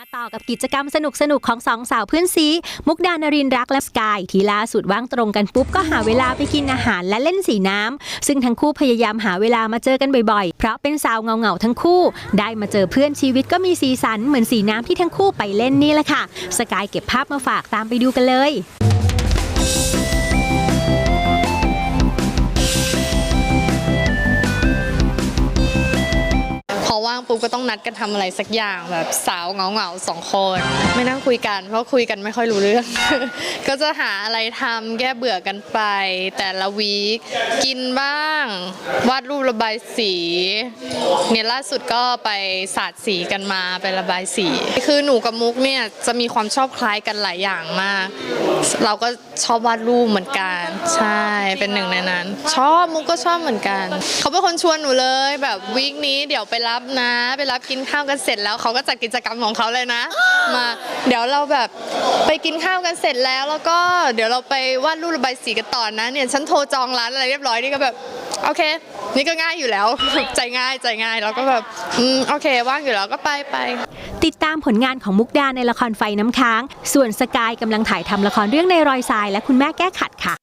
มาต่อกับกิจกรรมสนุกๆของสองสาวเพื่อนซี มุกดานรินรักและสกายที่ล่าสุดว่างตรงกันปุ๊บ ก็หาเวลาไปกินอาหารและเล่นสีน้ำซึ่งทั้งคู่พยายามหาเวลามาเจอกันบ่อยๆ เพราะเป็นสาวเงาๆทั้งคู่ ได้มาเจอเพื่อนชีวิตก็มีสีสันเหมือนสีน้ำที่ทั้งคู่ไปเล่นนี่แหละค่ะ สกายเก็บภาพมาฝากตามไปดูกันเลย ว่างปุ๊บก็ต้องนัดกันทำอะไรสักอย่างแบบสาวเหงาเงาๆสองคน ไม่นั่งคุยกัน เพราะคุยกันไม่ค่อยรู้เรื่อง ก็จะหาอะไรทำแก้เบื่อกันไป แต่ละวีคกินบ้าง วาดรูประบายสีเนี่ยล่าสุดก็ไปสาดสีกันมาไประบายสี คือหนูกับมุกเนี่ยจะมีความชอบคล้ายกันหลายอย่างมาก เราก็ชอบวาดรูปเหมือนกัน ใช่เป็นหนึ่งในนั้น ชอบมุกก็ชอบเหมือนกัน เขาเป็นคนชวนหนูเลยแบบวีคนี้เดี๋ยวไปรับนะ ไปรับกินข้าวกันเสร็จแล้วเขาก็จัดกิจกรรมของเขาเลยนะ มาเดี๋ยวเราแบบไปกินข้าวกันเสร็จแล้วแล้วก็เดี๋ยวเราไปวาดรูประบายสีกันต่อนะเนี่ยฉันโทรจองร้านอะไรเรียบร้อยนี่ก็แบบโอเค นี่ก็ง่ายอยู่แล้ว ใจง่ายใจง่ายแล้วก็แบบอืมโอเคว่างอยู่แล้วก็ไปไปติดตามผลงานของมุกดาในละครไฟน้ำค้าง ส่วนสกายกำลังถ่ายทำละครเรื่องในรอยทรายและคุณแม่แก้ขัดค่ะ